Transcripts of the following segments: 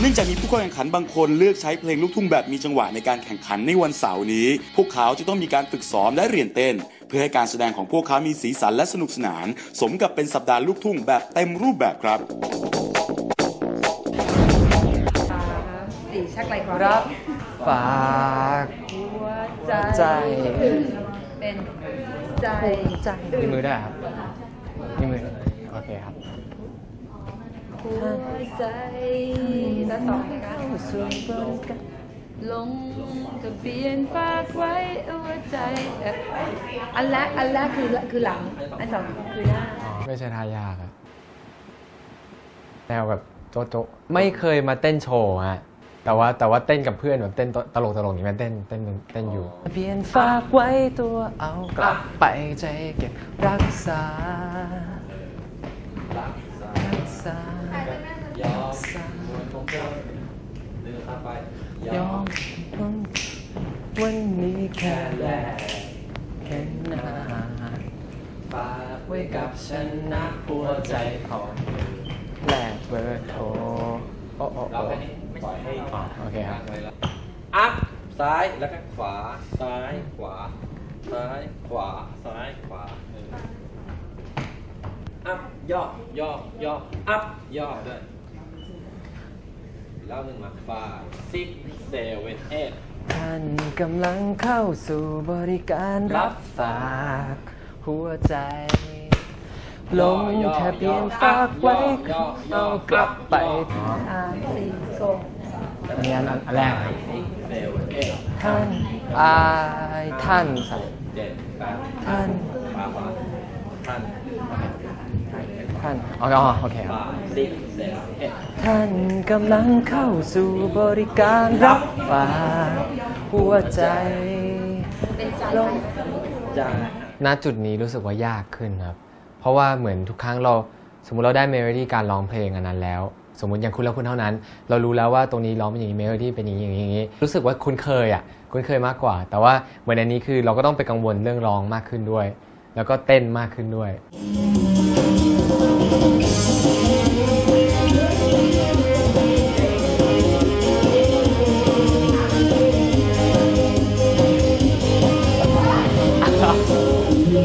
เนื่องจากมีผู้เข้าแข่งขันบางคนเลือกใช้เพลงลูกทุ่งแบบมีจังหวะในการแข่งขันในวันเสาร์นี้ พวกเขาจะต้องมีการฝึกซ้อมและเรียนเต้น เพื่อให้การแสดงของพวกเขามีสีสันและสนุกสนาน สมกับเป็นสัปดาห์ลูกทุ่งแบบเต็มรูปแบบครับสี่ชักไรครับรักฝากหัวใจใจ เป็นใจใจมีมือด้วยครับมีมือด้วยโอเคครับ หัวใจแล้วต่อเลยคะลงทะเบียนฝากไว้หัวใจอันแรกอันแรกคือคือหลัง อันสองคือหน้าไม่ใช่ท่ายากครับแนวแบบโจ๊ะโจ๊ะไม่เคยมาเต้นโชว์ฮะแต่ว่าแต่ว่าเต้นกับเพื่อนแบบเต้นตลกตลกอย่างนี้มันเต้นเต้นเต้นอยู่เพียนฝากไว้ตัวเอากลับไปใจเก็บรักษารักษา ยอมยอมวันนี้แค่แลกแค่หน้าฝากไว้กับฉันนะหัวใจของแลกเบอร์โทรโอ้โอ้โอ้ปล่อยให้อ๋อโอเคครับอัพซ้ายแล้วก็ขวา ซ้ายขวา ซ้ายขวา ซ้ายขวาอออัพย่อย่อย่ออัพย่อด้วย แล้วหนึ่งมาฟาซิกเซเว่นเอ็ดท่านกำลังเข้าสู่บริการรับฝาก หัวใจ ลงทะเบียนฝากไว้ เอากลับไปอ่าสี่โกงอันนี้อันอันแรกครับเซเว่นเอ็ดท่านอายท่านใส่เจ็ดแปดท่านขวาขวาท่าน ท่านอ๋ออ๋อโอเคครับฟาซิกเซเว่นเอ็ดท่านกำลังเข้าสู่บริการรับฝากหัวใจเป็นใจจ้าณจุดนี้รู้สึกว่ายากขึ้นครับ เพราะว่าเหมือนทุกครั้งเราสมมุติเราได้เมโลดี้การร้องเพลงอันนั้นแล้ว สมมุติอย่างคุณแล้วคุณเท่านั้น เรารู้แล้วว่าตรงนี้ร้องเป็นอย่างนี้เมโลดี้เป็นอย่างนี้อย่างนี้อย่างนี้รู้สึกว่าคุ้นเคยอะคุ้นเคยมากกว่า แต่ว่าเหมือนอันนี้คือเราก็ต้องไปกังวลเรื่องร้องมากขึ้นด้วย แล้วก็เต้นมากขึ้นด้วย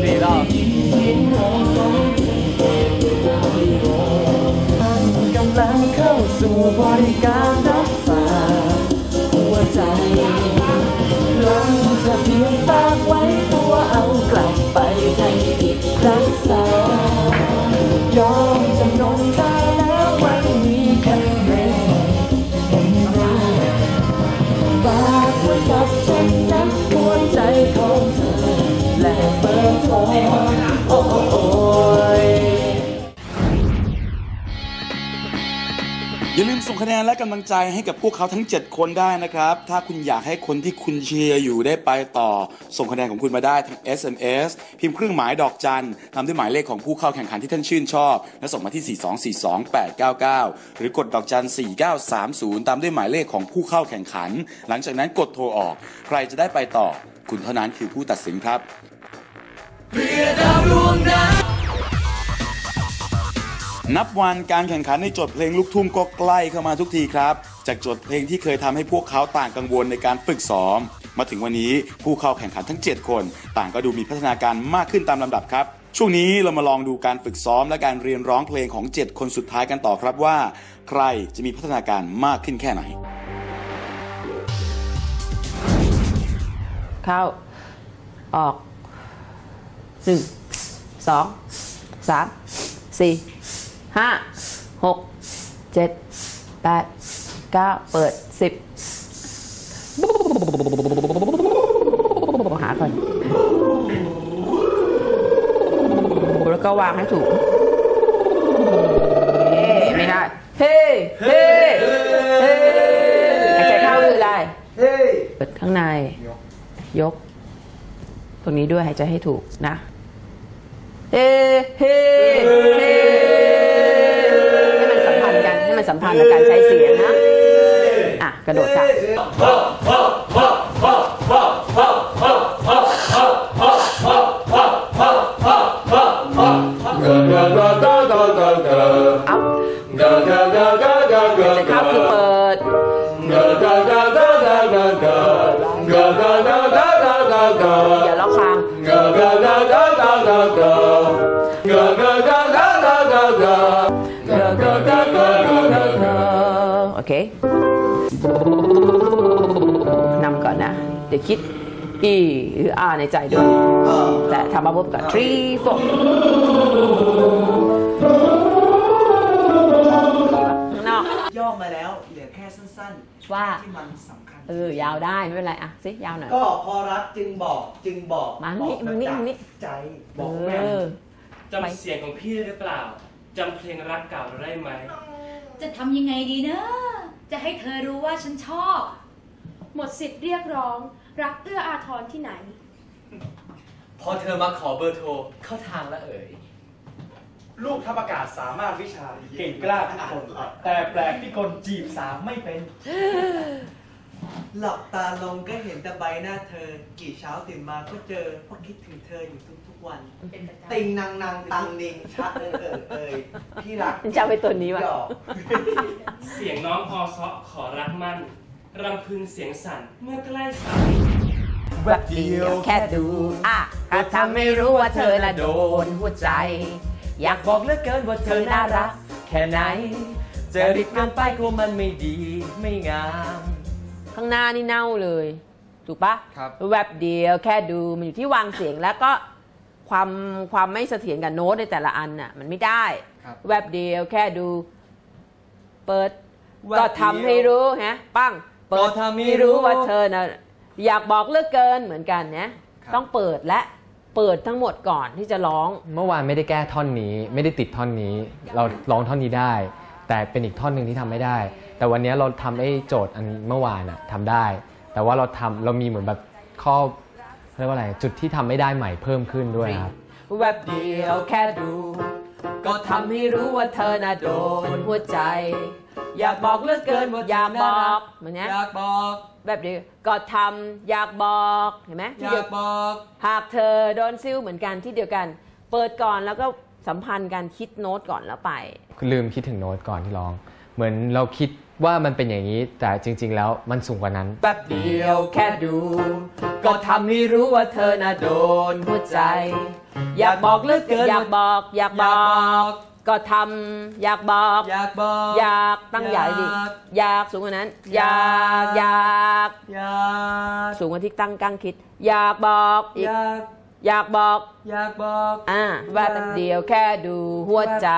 สี่รอบกำลังเข้าสู่บริการรับฝากหัวใจลงทะเบียนฝากไว้ตัวเอากลับไปใจอีกรักษา คะแนนและกำลังใจให้กับพวกเขาทั้ง 7 คนได้นะครับ ถ้าคุณอยากให้คนที่คุณเชียร์อยู่ได้ไปต่อ ส่งคะแนนของคุณมาได้ทาง SMS พิมพ์เครื่องหมายดอกจันตามด้วยหมายเลขของผู้เข้าแข่งขันที่ท่านชื่นชอบ และส่งมาที่ 4242899 หรือกดดอกจัน 4930 ตามด้วยหมายเลขของผู้เข้าแข่งขัน หลังจากนั้นกดโทรออก ใครจะได้ไปต่อ คุณเท่านั้นคือผู้ตัดสินครับนั นับวันการแข่งขันในโจทย์เพลงลูกทุ่งก็ใกล้เข้ามาทุกทีครับ จากโจทย์เพลงที่เคยทำให้พวกเขาต่างกังวลในการฝึกซ้อม มาถึงวันนี้ผู้เข้าแข่งขันทั้ง 7 คน ต่างก็ดูมีพัฒนาการมากขึ้นตามลำดับครับ ช่วงนี้เรามาลองดูการฝึกซ้อมและการเรียนร้องเพลงของ 7 คนสุดท้ายกันต่อครับว่า ใครจะมีพัฒนาการมากขึ้นแค่ไหนเข้าออกหนึ่งสองสามสี่ ห้าหกเจ็ดแปดเก้าเปิดสิบหาก่อนแล้วก็วางให้ถูกเฮ้ไม่ได้เฮ้เฮ้เฮ้หายใจเข้าคืออะไรเปิดข้างใน ยก ตรงนี้ด้วยหายใจให้ถูกนะ เฮ้เฮ้ กันให้มันสัมพันธ์กับการใช้เสียงนะ อะ กระโดดค่ะเอา เดี๋ยวคิด E หรือ R ในใจด้วย แต่ทำมาปุ๊บกับ three four ข้างนอกย่อมาแล้วเหลือแค่สั้นๆ ว่า ที่มันสำคัญ เออยาวได้ไม่เป็นไรอะสิยาวหน่อย ก็พอรักจึงบอกจึงบอกมานี่บอกมานี่ จากมานี่ใจบเออกแม่อจำเสียงของพี่ได้หรือเปล่า จำเพลงรักเก่าได้ไหม จะทำยังไงดีนะจะให้เธอรู้ว่าฉันชอบ หมดสิทธิ์เรียกร้อง รักเอื้ออาทรที่ไหน พอเธอมาขอเบอร์โทรเข้าทางแล้วเอ่ยลูกทัพอากาศสามารถวิชาเก่งกล้าทุกคน แต่แปลกที่คนจีบสาวไม่เป็น หลับตาลงก็เห็นแต่ใบหน้าเธอ กี่เช้าตื่นมาก็เจอเพราะคิดถึงเธออยู่ทุกๆวัน ติงนางนางตังนิงชักเออเออเอยพี่รักจำไปตัวนี้วะ หยอก เสียงน้องออซอขอรักมั่น รำพึงเสียงสั่นเมื่อใกล้สายแวบเดียวแค่ดูอะก็ทำให้รู้ว่าเธอน่ะโดนหัวใจ อยากบอกเหลือเกินว่าเธอน่ารัก แค่ไหนเจอริบกันไปกลัวมันไม่ดีไม่งาม ข้างหน้านี่เน่าเลย ถูกปะครับ แวบเดียวแค่ดูมันอยู่ที่วางเสียงแล้วก็ความความไม่เสถียรกับโน้ตในแต่ละอันน่ะมันไม่ได้ ครับแวบเดียวแค่ดู เปิด ก็ทำให้รู้ฮะ ปั้ง เปิดทำให้รู้ว่าเธอนะอยากบอกเหลือกเกินเหมือนกันนะต้องเปิดและเปิดทั้งหมดก่อนที่จะร้อง เมื่อวานไม่ได้แก้ท่อนนี้ ไม่ได้ติดท่อนนี้ เราร้องท่อนนี้ได้ แต่เป็นอีกท่อนหนึ่งที่ทำไม่ได้ แต่วันนี้เราทำไอ้โจทย์อันเมื่อวานอะทำได้ แต่ว่าเราทำเรามีเหมือนแบบข้อเรียกว่าอะไรจุดที่ทำไม่ได้ใหม่เพิ่มขึ้นด้วยครับแวบเดียวแค่ดู ก็ทำให้รู้ว่าเธอน่ะโดนหัวใจ อยากบอกเหลือกเกินว่าอยากบอกเหมือนเนี้ยอยากบอกแบบเดียวก็ทำอยากบอกเห็นไหมอที่ยาเดียกวบอกหากเธอโดนซิ้วเหมือนกันที่เดียวกัน เปิดก่อนแล้วก็สัมพันธ์การคิดโน้ตก่อนแล้วไป ลืมคิดถึงโน้ตก่อนที่ร้อง เหมือนเราคิดว่ามันเป็นอย่างนี้ แต่จริง ๆ แล้วมันสูงกว่านั้น แป๊บเดียวแค่ดู ก็ทำให้รู้ว่าเธอน่ะโดนหัวใจ อยากบอกเหลือเกินอยากบอกอยากบอก ก็ทำอยากบอก อยากบอก อยากตั้งใหญ่ดิอยาก อยากสูงกว่านั้น อยากอยากอยากสูงกว่าที่ตั้งกั้งคิด อยากบอกอีกอยากอยากบอก อยากบอก อ่าแวบเดียวแค่ดูหัวใจ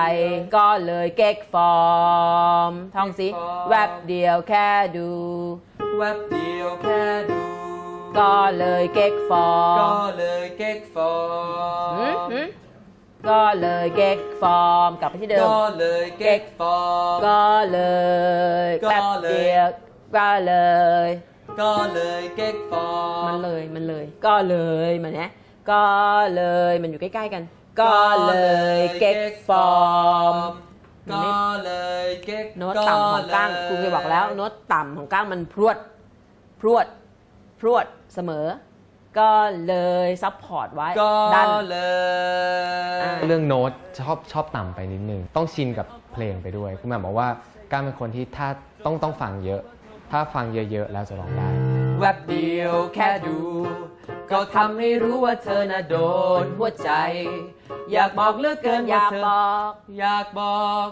ก็เลยเก๊กฟอร์มท่องสิแวบเดียวแค่ดู แวบเดียวแค่ดูก็เลยเก๊กฟอร์ก็มเลยเก๊กฟอหืมร์หืม ก็เลยเก๊กฟอร์มกลับไปที่เดิม ก็เลยเก๊กฟอร์ก็เลยก็แป๊บเลยเดียวก็เลย ก็เลยเก๊กฟอร์มันเลยมันเลย ก็เลยมันเนี้ยก็เลยมันอยู่ใกล้ๆกัน ก็เลยเก๊กฟอร์ม ก็เลยเก๊กโน้ตต่ำของก้างครูเคยบอกแล้ว โน้ตต่ำของก้างมันพรวด พรวด พรวดเสมอ ก็เลยซับพอร์ตไว้ก็ดัน เลย อ่า เรื่องโน้ตชอบชอบต่ำไปนิดนึง ต้องชินกับเพลงไปด้วย คุณแม่บอกว่าก้าวเป็นคนที่ถ้าต้องต้องฟังเยอะ ถ้าฟังเยอะๆ แล้วจะร้องได้ แวบเดียวแค่ดู ก็ทำให้รู้ว่าเธอน่ะโดนหัวใจ อยากบอกเหลือกเกินอยากบอก อยากบอก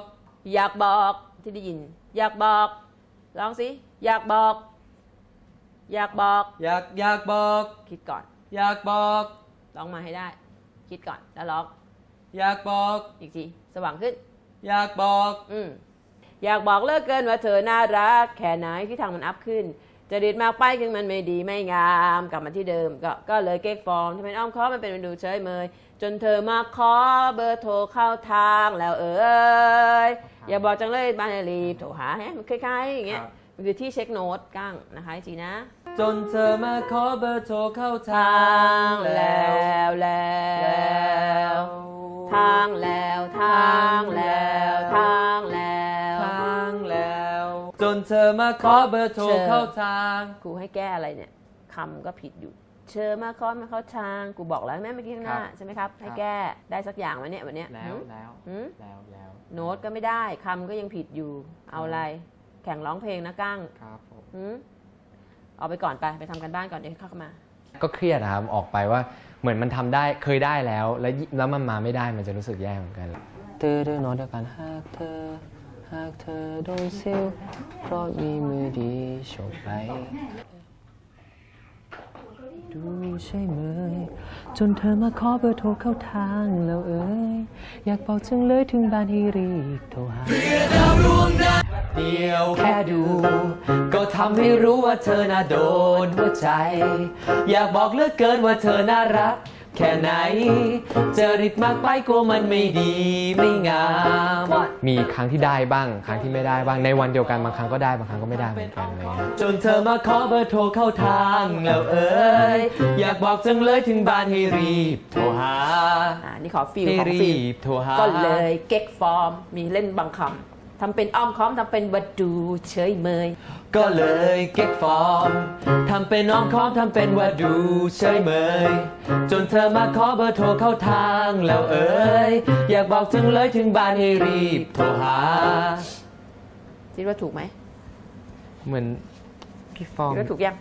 อยากบอกที่ได้ยิน อยากบอกร้องสิอยากบอก อยากบอก อยากอยากบอก คิดก่อน อยากบอก ร้องมาให้ได้ คิดก่อนแล้วร้อง อยากบอก อีกที สว่างขึ้น อยากบอก อืมอยากบอกเหลิกเกินว่าเธอน่ารัก แค่ไหนที่ทางมันอัพขึ้นจะดีดมากไปคือมันไม่ดีไม่งามกลับมาที่เดิม ก็ก็เลยเก๊กฟอร์มที่เป็นอ้อมค้อมมันเป็นมันดูเฉยเมย จนเธอมาขอเบอร์โทรเข้าทางแล้วเอ้ยอย่าบอกจังเลยบ้านรีบโทรหาแฮะมันคล้ายๆอย่างเงี้ยครับมันคือที่เช็คโน้ตก้างนะคะจีนะ จนเธอมาขอเบอร์โทรเข้าทาทางงแล้แล้ววแล้วทางแล้วทางแล้วทางแล้วทางแล้ว จนเธอมาขอเบอร์โทรเข้าทางกูให้แก้อะไรเนี่ยคำก็ผิดอยู่เชิญมาค้อมาเข้าทางกูบอกแล้วแม่เมื่อกี้ข้างหน้าครับใช่ไหมครับ ให้แก้ได้สักอย่างไหมเนี่ยวันเนี้ยแล้วหืมแล้วหืมแล้วแล้วโน้ตก็ไม่ได้คำก็ยังผิดอยู่เอาอะไร แข่งร้องเพลงนะกั้งครับผม หืมเอาไปก่อนไปไปทำกันบ้านก่อนเดี๋ยวเข้ามา ก็เครียดนะครับออกไปว่าเหมือนมันทำได้เคยได้แล้ว แล้วยิ่งแล้วมันมาไม่ได้มันจะรู้สึกแย่เหมือนกันเธอเธอนอนเดียวกันหากเธอ หากเธอโดนซิลเพราะมีมือดีโฉบไป ดูใช่ไหมจนเธอมาขอเบอร์โทรเข้าทางแล้วเอ้ย อยากบอกจังเลยถึงบ้านให้รีบโทรหา เดียวแค่ดู ก็ทำให้รู้ว่าเธอน่าโดนหัวใจ อยากบอกเหลือกเกินว่าเธอน่ารัก แค่ไหนเจอริดมากไปกลัวมันไม่ดีไม่งาม มีครั้งที่ได้บ้าง ครั้งที่ไม่ได้บ้างในวันเดียวกันบางครั้งก็ได้บางครั้งก็ไม่ได้เหมือนกันอะไรเงี้ยจนเธอมาขอเบอร์โทรเข้าทางแล้วเอ้ยอยากบอกจังเลยถึงบ้านให้รีบโทรหาอ่านี่ขอฟิลให้ของรีฟิลบโทรหา ก็เลยเก๊กฟอร์ม มีเล่นบางคำ ทำเป็นอ้อมค้อมทำเป็นวัดดูเฉยเมย ก็เลยเก็ตฟอร์มทำเป็นน้องคอมทำเป็นว่าดูเฉยเมย จนเธอมาขอเบอร์โทรเข้าทางแล้วเอ้ยอยากบอกจังเลยถึงบ้านให้รีบโทรหาคิดว่าถูกไหมเหมือนพี่ฟอร์มคิดว่าถูกยัง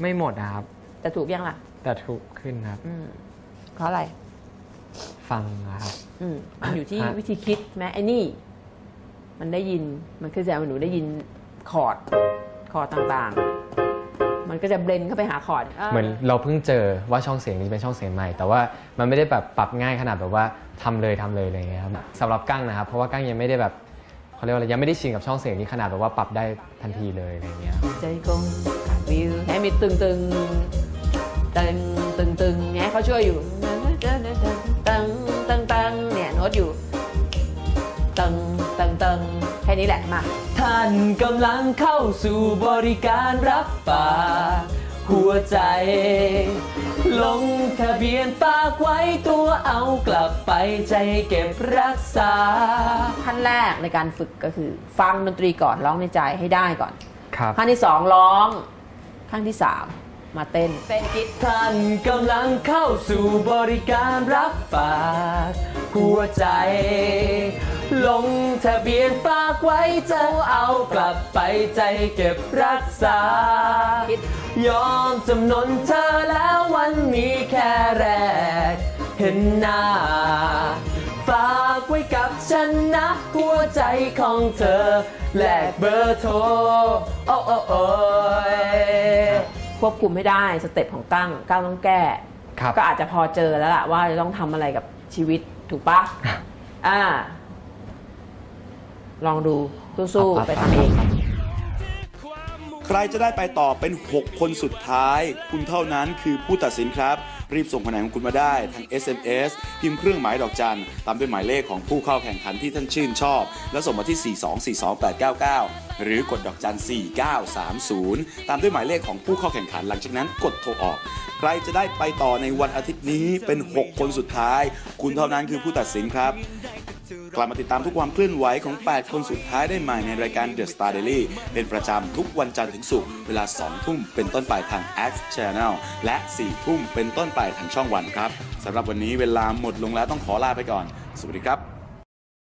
ไม่หมดนะครับ แต่ถูกยังล่ะ แต่ถูกขึ้นครับ อืมเพราะอะไร ฟังนะครับ อืมมันอยู่ที่ฮะวิธีคิดแม้ไอ้นี่ มันได้ยินมันคือแสดงว่าหนูได้ยินคอร์ดคอร์ดต่างๆ มันก็จะเบลนเข้าไปหาคอร์ดเหมือนเราเพิ่งเจอว่าช่องเสียงนี้เป็นช่องเสียงใหม่ แต่ว่ามันไม่ได้แบบปรับง่ายขนาดแบบว่าทำเลยทำเลยอะไรอย่างเงี้ยครับสำหรับกั้งนะครับเพราะว่ากั้งยังไม่ได้แบบเขาเรียกว่าอะไรยังไม่ได้ชินกับช่องเสียงนี้ขนาดแบบว่าปรับได้ทันทีเลยอะไรอย่างเงี้ยใจกงวิวให้มีตึงตึงตึงตึงตึงเนี่ยเขาช่วยอยู่ตึงตึงตึงตึงเนี่ยโน้ตอยู่ตึงตึงตึงแค่นี้แหละมา ท่านกำลังเข้าสู่บริการรับฝากหัวใจ ลงทะเบียนฝากไว้ตัวเอากลับไปใจเก็บรักษา ขั้นแรกในการฝึกก็คือ ฟังดนตรีก่อนร้องในใจให้ได้ก่อน ครับ ขั้นที่สองร้อง ขั้นที่สาม มาเต้น เต้นคิดท่านกำลังเข้าสู่บริการรับฝากหัวใจ ลงทะเบียนฝากไว้จะเอากลับไปใจเก็บรักษาคิดยอมจำนนเธอแล้ววันนี้แค่แรก เห็นหน้า ฝากไว้กับฉันนะหัวใจของเธอ แลกเบอร์โทร โอ้โอ้โอ้ย ควบคุมให้ได้สเต็ปของกั้งกั้งต้องแก้ ครับ ก็อาจจะพอเจอแล้วล่ะว่าจะต้องทำอะไรกับชีวิตถูกปะอ่า ลองดูสู้ๆไปทำเอง ใครจะได้ไปต่อเป็น 6 คนสุดท้าย คุณเท่านั้นคือผู้ตัดสินครับ รีบส่งคะแนนของคุณมาได้ทาง SMS พิมพ์เครื่องหมายดอกจันตามด้วยหมายเลขของผู้เข้าแข่งขันที่ท่านชื่นชอบ แล้วส่งมาที่ 4242899 หรือกดดอกจัน 4930 ตามด้วยหมายเลขของผู้เข้าแข่งขันหลังจากนั้นกดโทรออก ใครจะได้ไปต่อในวันอาทิตย์นี้เป็น 6 คนสุดท้าย คุณเท่านั้นคือผู้ตัดสินครับ กลับมาติดตามทุกความเคลื่อนไหวของ 8 คนสุดท้ายได้ใหม่ในรายการ The Star Daily เป็นประจำทุกวันจันทร์ถึงศุกร์เวลา 2 ทุ่มเป็นต้นไปทาง X Channel และ 4 ทุ่มเป็นต้นไปทางช่องวันครับสำหรับวันนี้เวลาหมดลงแล้วต้องขอลาไปก่อน สวัสดีครับ